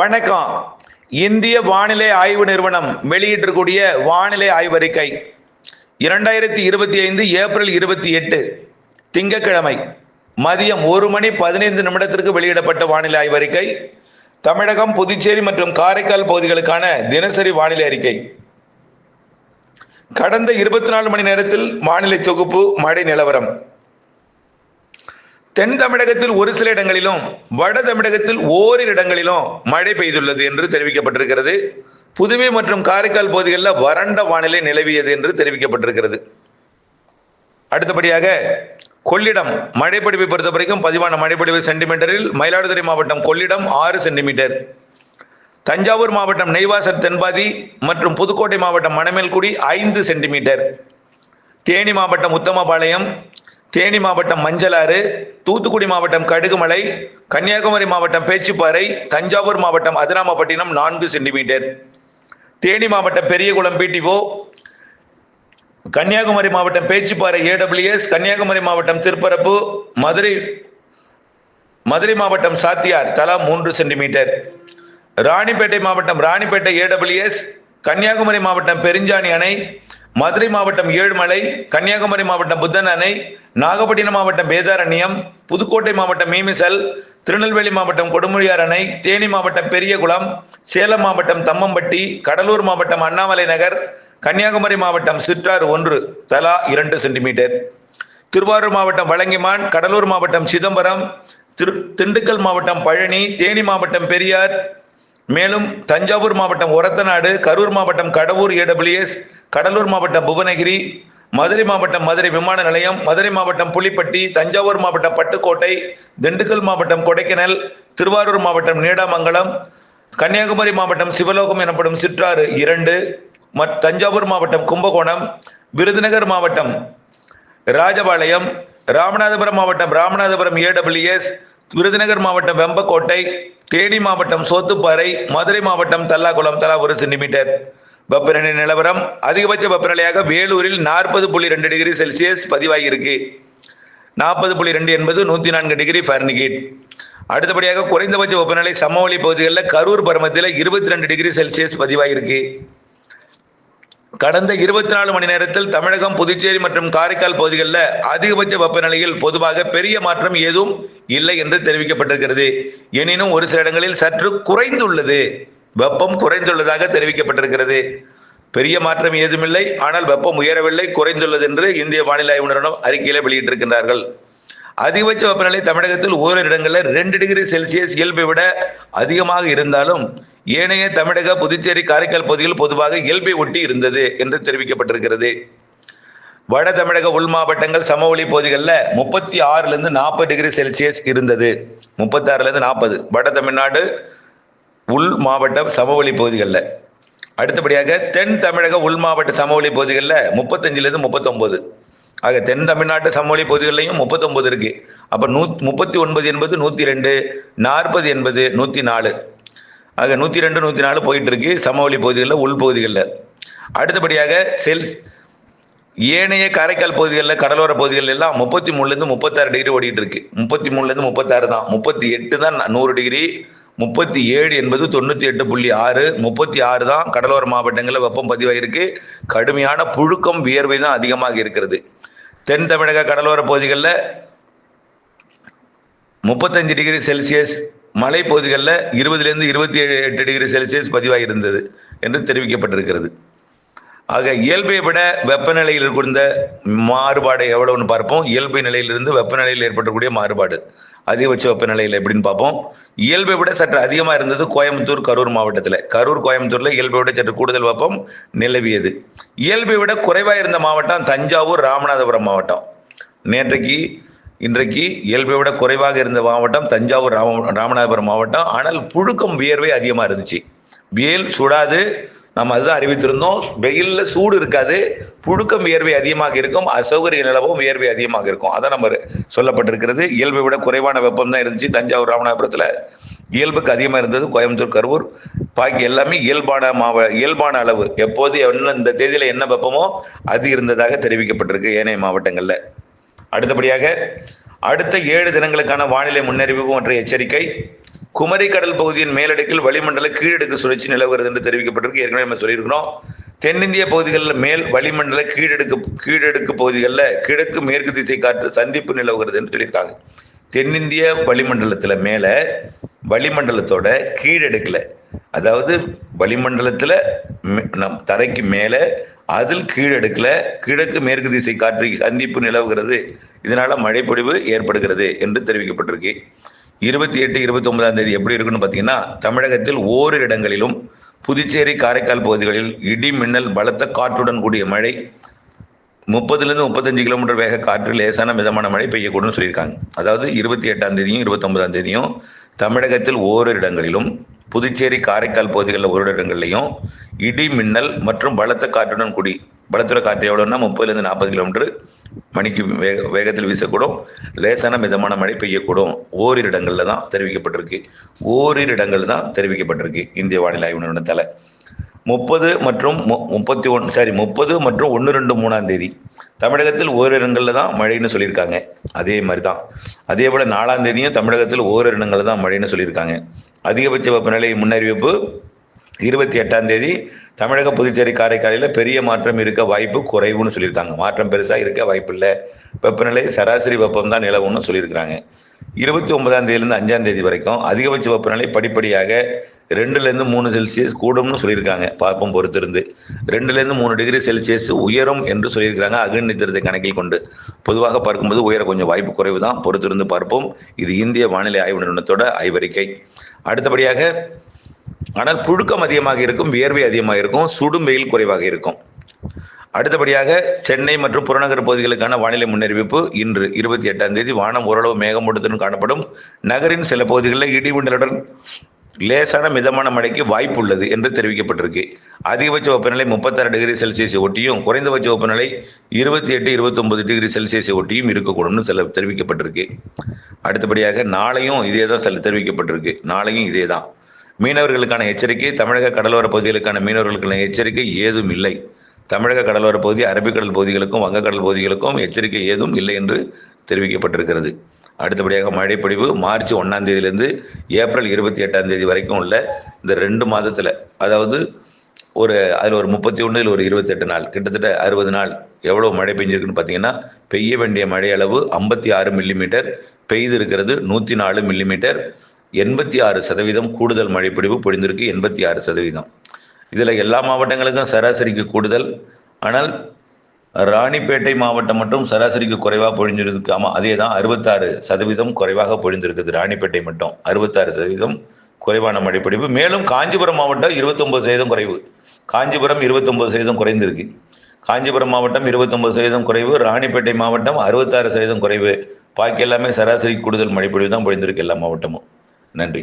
வணக்கம். இந்திய வானிலை ஆய்வு நிறுவனம் வெளியிட்டிருக்கூடிய வானிலை ஆய்வறிக்கை. இரண்டாயிரத்தி இருபத்தி ஐந்து ஏப்ரல் இருபத்தி எட்டு திங்கக்கிழமை மதியம் ஒரு மணி பதினைந்து நிமிடத்திற்கு வெளியிடப்பட்ட வானிலை ஆய்வறிக்கை. தமிழகம் புதுச்சேரி மற்றும் காரைக்கால் பகுதிகளுக்கான தினசரி வானிலை அறிக்கை. கடந்த இருபத்தி நாலு மணி நேரத்தில் வானிலை தொகுப்பு மழை நிலவரம். தென் தமிழகத்தில் ஒரு சில இடங்களிலும் வட தமிழகத்தில் ஓரிரு இடங்களிலும் மழை பெய்துள்ளது என்று தெரிவிக்கப்பட்டிருக்கிறது. புதுவை மற்றும் காரைக்கால் பகுதிகளில் வறண்ட வானிலை நிலவியது என்று தெரிவிக்கப்பட்டிருக்கிறது. அடுத்தபடியாக கொள்ளிடம் மழைப்பொழிவை பொறுத்த வரைக்கும் பதிவான மழைப்பொழிவு சென்டிமீட்டரில் மயிலாடுதுறை மாவட்டம் கொள்ளிடம் ஆறு சென்டிமீட்டர். தஞ்சாவூர் மாவட்டம் நெய்வாசர் தென்பாதி மற்றும் புதுக்கோட்டை மாவட்டம் மணமேல்குடி ஐந்து சென்டிமீட்டர். தேனி மாவட்டம் உத்தமபாளையம் தேனி மாவட்டம் மஞ்சளாறு தூத்துக்குடி மாவட்டம் கடுகுமலை கன்னியாகுமரி மாவட்டம் பேச்சுப்பாறை தஞ்சாவூர் மாவட்டம் அதிராமப்பட்டினம் நான்கு சென்டிமீட்டர். தேனி மாவட்டம் பெரியகுளம் பிடிஓ கன்னியாகுமரி மாவட்டம் பேச்சுப்பாறை ஏடபிள்யூஎஸ் கன்னியாகுமரி மாவட்டம் திருப்பரப்பு மதுரை மதுரை மாவட்டம் சாத்தியார் தலா மூன்று சென்டிமீட்டர். ராணிப்பேட்டை மாவட்டம் ராணிப்பேட்டை ஏடபிள்யூஎஸ் கன்னியாகுமரி மாவட்டம் பெருஞ்சாணி அணை மதுரை மாவட்டம் ஏழுமலை கன்னியாகுமரி மாவட்டம் புத்தன் அணை நாகப்பட்டினம் மாவட்டம் வேதாரண்யம் புதுக்கோட்டை மாவட்டம் மீமிசல் திருநெல்வேலி மாவட்டம் கொடுமொழியார் அணை தேனி மாவட்டம் பெரியகுளம் சேலம் மாவட்டம் தம்மம்பட்டி கடலூர் மாவட்டம் அண்ணாமலை நகர் கன்னியாகுமரி மாவட்டம் சிற்றாறு ஒன்று தலா இரண்டு சென்டிமீட்டர். திருவாரூர் மாவட்டம் வழங்கிமான் கடலூர் மாவட்டம் சிதம்பரம் திரு திண்டுக்கல் மாவட்டம் பழனி தேனி மாவட்டம் பெரியார் மேலும் தஞ்சாவூர் மாவட்டம் ஒரத்தநாடு கரூர் மாவட்டம் கடவூர் ஏடபிள்யூஎஸ் கடலூர் மாவட்டம் புவனகிரி மதுரை மாவட்டம் மதுரை விமான நிலையம் மதுரை மாவட்டம் புலிப்பட்டி தஞ்சாவூர் மாவட்டம் பட்டுக்கோட்டை திண்டுக்கல் மாவட்டம் கொடைக்கானல் திருவாரூர் மாவட்டம் நீடாமங்கலம் கன்னியாகுமரி மாவட்டம் சிவலோகம் எனப்படும் சிற்றாறு இரண்டு தஞ்சாவூர் மாவட்டம் கும்பகோணம் விருதுநகர் மாவட்டம் ராஜபாளையம் ராமநாதபுரம் மாவட்டம் ராமநாதபுரம் ஏடபிள்யூஎஸ் விருதுநகர் மாவட்டம் வெம்பக்கோட்டை தேனி மாவட்டம் சோத்துப்பாறை மதுரை மாவட்டம் தல்லாகுளம் தலா ஒரு சென்டிமீட்டர். வெப்பநிலை நிலவரம் அதிகபட்ச வெப்பநிலையாக வேலூரில் நாற்பது புள்ளி ரெண்டு டிகிரி செல்சியஸ் பதிவாகியிருக்கு. நாற்பது புள்ளி ரெண்டு என்பது நூற்றி நான்கு டிகிரி ஃபாரன்கீட் அடுத்தபடியாக குறைந்தபட்ச வெப்பநிலை சமவெளி பகுதிகளில் கரூர் பருமத்தில் இருபத்தி ரெண்டு டிகிரி செல்சியஸ் பதிவாகியிருக்கு. கடந்த இருபத்தி நாலு மணி நேரத்தில் தமிழகம் புதுச்சேரி மற்றும் காரைக்கால் பகுதிகளில் அதிகபட்ச வெப்பநிலையில் பொதுவாக பெரிய மாற்றம் ஏதும் இல்லை என்று தெரிவிக்கப்பட்டிருக்கிறது. எனினும் ஒரு சில இடங்களில் சற்று குறைந்துள்ளது. வெப்பம் குறைந்துள்ளதாக தெரிவிக்கப்பட்டிருக்கிறது. பெரிய மாற்றம் ஏதுமில்லை. ஆனால் வெப்பம் உயரவில்லை குறைந்துள்ளது என்று இந்திய வானிலை ஆய்வு நிறுவனம் அறிக்கையில வெளியிட்டிருக்கின்றார்கள். அதிகபட்ச வெப்பநிலை தமிழகத்தில் ஓரிரு இடங்களில் ரெண்டு டிகிரி செல்சியஸ் இயல்பை விட அதிகமாக இருந்தாலும் ஏனைய தமிழக புதுச்சேரி காரைக்கால் பகுதியில் பொதுவாக இயல்பை ஒட்டி இருந்தது என்று தெரிவிக்கப்பட்டிருக்கிறது. வட தமிழக உள் மாவட்டங்கள் சமவெளி பகுதிகளில் முப்பத்தி ஆறுலேருந்து நாற்பது டிகிரி செல்சியஸ் இருந்தது. முப்பத்தி நாற்பது. வட தமிழ்நாடு உள் மாவட்ட சமவெளி பகுதிகளில். அடுத்தபடியாக தென் தமிழக உள் மாவட்ட சமவெளி பகுதிகளில் முப்பத்தஞ்சிலிருந்து முப்பத்தொம்போது. ஆக தென் தமிழ்நாட்டு சமவெளி பகுதிகளிலையும் முப்பத்தொம்போது இருக்குது அப்போ நூ முப்பத்தி ஒன்பது என்பது நூற்றி ரெண்டு நாற்பது என்பது நூற்றி நாலு. ஆக நூற்றி ரெண்டு நூற்றி நாலு போயிட்டு இருக்கு சமவெளி பகுதிகளில். உள்பகுதிகளில் அடுத்தபடியாக செல் ஏனைய காரைக்கால் பகுதிகளில் கடலோர பகுதிகள் எல்லாம் முப்பத்தி மூணுலேருந்து முப்பத்தாறு டிகிரி ஓடிட்டு இருக்கு முப்பத்தி மூணுலேருந்து முப்பத்தாறு தான். முப்பத்தி எட்டு தான் நூறு டிகிரி. முப்பத்தி ஏழு என்பது தொண்ணூற்றி எட்டு புள்ளி ஆறு. முப்பத்தி ஆறு தான் கடலோர மாவட்டங்களில் வெப்பம் பதிவாகிருக்கு கடுமையான புழுக்கம் வியர்வை தான் அதிகமாக இருக்கிறது. தென் தமிழக கடலோர பகுதிகளில் முப்பத்தஞ்சு டிகிரி செல்சியஸ் மலைப்பகுதிகளில் இருபதுலேருந்து இருபத்தி ஏழு எட்டு டிகிரி செல்சியஸ் பதிவாக இருந்தது என்று தெரிவிக்கப்பட்டிருக்கிறது. ஆக இயல்பை விட வெப்பநிலையில் இருந்த மாறுபாடு எவ்வளவுன்னு பார்ப்போம். இயல்பு நிலையிலிருந்து வெப்பநிலையில் ஏற்படக்கூடிய மாறுபாடு அதிகபட்ச வெப்பநிலையில் எப்படின்னு பார்ப்போம். இயல்பை விட சற்று அதிகமாக இருந்தது கோயம்புத்தூர் கரூர் மாவட்டத்தில். கரூர் கோயம்புத்தூரில் இயல்பை விட சற்று கூடுதல் வெப்பம் நிலவியது. இயல்பை விட குறைவாக இருந்த மாவட்டம் தஞ்சாவூர் ராமநாதபுரம் மாவட்டம். நேற்றைக்கு இன்றைக்கு இயல்பை விட குறைவாக இருந்த மாவட்டம் தஞ்சாவூர் ராம ராமநாதபுரம் மாவட்டம். ஆனால் புழுக்கம் வியர்வை அதிகமாக இருந்துச்சு. வெயில் சுடாது. நம்ம அதுதான் அறிவித்திருந்தோம். வெயிலில் சூடு இருக்காது. புழுக்கம் வியர்வை அதிகமாக இருக்கும். அசௌகரிய நிலவும் வியர்வை அதிகமாக இருக்கும். அதான் நம்ம சொல்லப்பட்டிருக்கிறது. இயல்பை விட குறைவான வெப்பம் தான் இருந்துச்சு தஞ்சாவூர் ராமநாதபுரத்தில். இயல்புக்கு அதிகமாக இருந்தது கோயம்புத்தூர் கரூர். பாக்கி எல்லாமே இயல்பான மாவ இயல்பான அளவு. எப்போது என்ன இந்த தேதியில் என்ன வெப்பமோ அது இருந்ததாக தெரிவிக்கப்பட்டிருக்கு ஏனைய மாவட்டங்களில். அடுத்தபடியாக அடுத்த ஏழு தினங்களுக்கான வானிலை முன்னறிவிப்பு மற்றும் எச்சரிக்கை. குமரி கடல் பகுதியின் மேலடுக்கில் வளிமண்டல கீழடுக்கு சுழற்சி நிலவுகிறது என்று தெரிவிக்கப்பட்டிருக்கு. ஏற்கனவே நம்ம சொல்லியிருக்கிறோம். தென்னிந்திய பகுதிகளில் மேல் வளிமண்டல கீழடுக்கு கீழடுக்கு பகுதிகளில் கிழக்கு மேற்கு திசை காற்று சந்திப்பு நிலவுகிறது என்று சொல்லியிருக்காங்க. தென்னிந்திய வளிமண்டலத்தில் மேலே வளிமண்டலத்தோட கீழடுக்கில் அதாவது வளிமண்டலத்தில் நம் தரைக்கு மேலே அதில் கீழடுக்கில் கிழக்கு மேற்கு திசை காற்று சந்திப்பு நிலவுகிறது. இதனால மழைப்பொழிவு ஏற்படுகிறது என்று தெரிவிக்கப்பட்டிருக்கு. இருபத்தி எட்டு இருபத்தி ஒன்பதாம் தேதி எப்படி இருக்குன்னு பார்த்தீங்கன்னா தமிழகத்தில் ஓரிரு இடங்களிலும் புதுச்சேரி காரைக்கால் பகுதிகளில் இடி மின்னல் பலத்த காற்றுடன் கூடிய மழை. முப்பதுலேருந்து முப்பத்தஞ்சு கிலோமீட்டர் வேக காற்று லேசான மிதமான மழை பெய்யக்கூடும்னு சொல்லியிருக்காங்க. அதாவது இருபத்தி எட்டாம் தேதியும் இருபத்தொன்பதாம் தேதியும் தமிழகத்தில் ஓரிரு இடங்களிலும் புதுச்சேரி காரைக்கால் பகுதிகளில் ஒரு இடங்கள்லையும் இடி மின்னல் மற்றும் பலத்த காற்றுடன் கூடி பலத்துற காற்று எவ்வளோன்னா முப்பதுலேருந்து நாற்பது கிலோமீட்டர். மணிக்கு வேக வேகத்தில் வீசக்கூடும். லேசான மிதமான மழை பெய்யக்கூடும். ஓரிரு இடங்களில் தான் தெரிவிக்கப்பட்டிருக்கு. ஓரிரு இடங்கள் தான் தெரிவிக்கப்பட்டிருக்கு இந்திய வானிலை ஆய்வு நிறுவனத்தால். முப்பது மற்றும் மு- முப்பத்தி ஒன்று சாரி முப்பது மற்றும் ஒன்று ரெண்டு மூணாம் தேதி தமிழகத்தில் ஓரிரு இடங்களில் தான் மழைன்னு சொல்லியிருக்காங்க. அதே மாதிரி தான் அதே போல் நாலாம் தேதியும் தமிழகத்தில் ஓரிரு இடங்களில் தான் மழைன்னு சொல்லியிருக்காங்க. அதிகபட்ச வெப்பநிலை முன்னறிவிப்பு இருபத்தி எட்டாம் தேதி. தமிழக புதுச்சேரி காரைக்காலில் பெரிய மாற்றம் இருக்க வாய்ப்பு குறைவுன்னு சொல்லியிருக்காங்க. மாற்றம் பெருசாக இருக்க வாய்ப்பு இல்லை. வெப்பநிலை சராசரி வெப்பம் தான் நிலவும்னு சொல்லியிருக்கிறாங்க. இருபத்தி ஒன்பதாம் தேதியிலிருந்து அஞ்சாம் தேதி வரைக்கும் அதிகபட்ச வெப்பநிலை படிப்படியாக ரெண்டுலேருந்து மூணு செல்சியஸ் கூடும்னு சொல்லியிருக்காங்க. பார்ப்போம் பொறுத்திருந்து. ரெண்டுலேருந்து மூணு டிகிரி செல்சியஸ் உயரும் என்று சொல்லியிருக்கிறாங்க அகநித்திரத்தை கணக்கில் கொண்டு. பொதுவாக பார்க்கும்போது உயர கொஞ்சம் வாய்ப்பு குறைவு தான் பொறுத்திருந்து பார்ப்போம். இது இந்திய வானிலை ஆய்வு நிறுவனத்தோட ஆய்வறிக்கை அடுத்தபடியாக ஆனால் புழுக்கம் அதிகமாக இருக்கும் வியர்வை அதிகமாக இருக்கும் சுடும் வெயில் குறைவாக இருக்கும். அடுத்தபடியாக சென்னை மற்றும் புறநகர் பகுதிகளுக்கான வானிலை முன்னறிவிப்பு இன்று இருபத்தி எட்டாம் தேதி. வானம் ஓரளவு மேகமூட்டத்துடன் காணப்படும். நகரின் சில பகுதிகளில் இடிமின்னலுடன் லேசான மிதமான மழைக்கு வாய்ப்பு உள்ளது என்று தெரிவிக்கப்பட்டிருக்கு. அதிகபட்ச வெப்பநிலை முப்பத்தாறு டிகிரி செல்சியஸ் ஒட்டியும் குறைந்தபட்ச வெப்பநிலை இருபத்தி எட்டு இருபத்தொம்பது டிகிரி செல்சியஸ் ஒட்டியும் இருக்கக்கூடும்னு சில தெரிவிக்கப்பட்டிருக்கு. அடுத்தபடியாக நாளையும் இதே தான் சில தெரிவிக்கப்பட்டிருக்கு. நாளையும் இதே தான். மீனவர்களுக்கான எச்சரிக்கை தமிழக கடலோர பகுதிகளுக்கான மீனவர்களுக்கான எச்சரிக்கை ஏதும் இல்லை. தமிழக கடலோர பகுதி அரபிக்கடல் பகுதிகளுக்கும் வங்கக்கடல் பகுதிகளுக்கும் எச்சரிக்கை ஏதும் இல்லை என்று தெரிவிக்கப்பட்டிருக்கிறது. அடுத்தபடியாக மழைப்பொழிவு மார்ச் ஒன்றாம் தேதியிலேருந்து ஏப்ரல் இருபத்தி எட்டாம் தேதி வரைக்கும் உள்ள இந்த ரெண்டு மாதத்தில் அதாவது ஒரு அதில் ஒரு முப்பத்தி ஒன்றில் ஒரு இருபத்தெட்டு நாள் கிட்டத்தட்ட அறுபது நாள் எவ்வளோ மழை பெஞ்சிருக்குன்னு பார்த்தீங்கன்னா பெய்ய வேண்டிய மழை அளவு ஐம்பத்தி ஆறு மில்லிமீட்டர் பெய்து இருக்கிறது நூற்றி நாலு மில்லிமீட்டர் எண்பத்தி ஆறு சதவீதம் கூடுதல் மழைப்பிடிவு பொழிந்திருக்கு எண்பத்தி ஆறு சதவீதம். இதில் எல்லா மாவட்டங்களுக்கும் சராசரிக்கு கூடுதல் ஆனால் ராணிப்பேட்டை மாவட்டம் மட்டும் சராசரிக்கு குறைவாக பொழிஞ்சிருக்கு ஆமாம் அதே தான் அறுபத்தாறு சதவீதம் குறைவாக பொழிந்திருக்குது ராணிப்பேட்டை மட்டும். அறுபத்தாறு சதவீதம் குறைவான மழைப்பிடிப்பு மேலும் காஞ்சிபுரம் மாவட்டம் இருபத்தொம்பது சதவீதம் குறைவு. காஞ்சிபுரம் இருபத்தொம்பது சதவீதம் குறைந்திருக்கு. காஞ்சிபுரம் மாவட்டம் இருபத்தொம்பது சதவீதம் குறைவு. ராணிப்பேட்டை மாவட்டம் அறுபத்தாறு சதவீதம் குறைவு. பாக்கி எல்லாமே சராசரி கூடுதல் மழைப்பொழிவு தான் பொழிந்திருக்கு எல்லா மாவட்டமும். நன்றி.